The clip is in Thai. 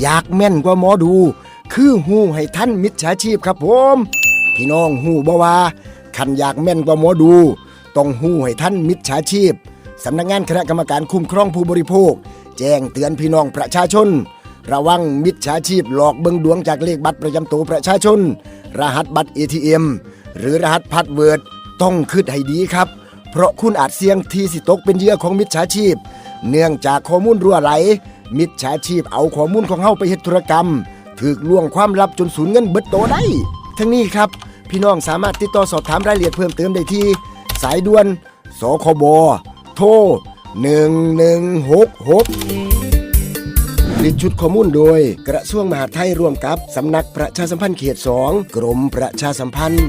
อยากแม่นกว่าหมอดู คือหูให้ท่านมิจฉาชีพครับผม พี่น้องหูบ่ว่าคันอยากแม่นกว่าหมอดู ต้องหูให้ท่านมิจฉาชีพสำนักงานคณะกรรมการคุ้มครองผู้บริโภค แจ้งเตือนพี่น้องประชาชน ระวังมิจฉาชีพหลอกเบิงดวงจากเลขบัตรประจำตัวประชาชน รหัสบัตร ATM หรือรหัสพาสเวิร์ดต้องคิดให้ดีครับ เพราะคุณอาจเสี่ยงที่สิตกเป็นเหยื่อของมิจฉาชีพ เนื่องจากข้อมูลรั่วไหล มิจฉาชีพเอาข้อมูลของเฮาไปเฮ็ดธุรกรรมถูกล่วงความลับจนสูญเงินเบิดโตได้ ทั้งนี้ครับ พี่น้องสามารถติดต่อสอบถามรายละเอียดเพิ่มเติมได้ที่ สายด่วน สคบ โทร 1166ผลิตชุดข้อมูลโดย กระทรวงมหาดไทยร่วมกับ สำนักประชาสัมพันธ์เขต 2 กรมประชาสัมพันธ์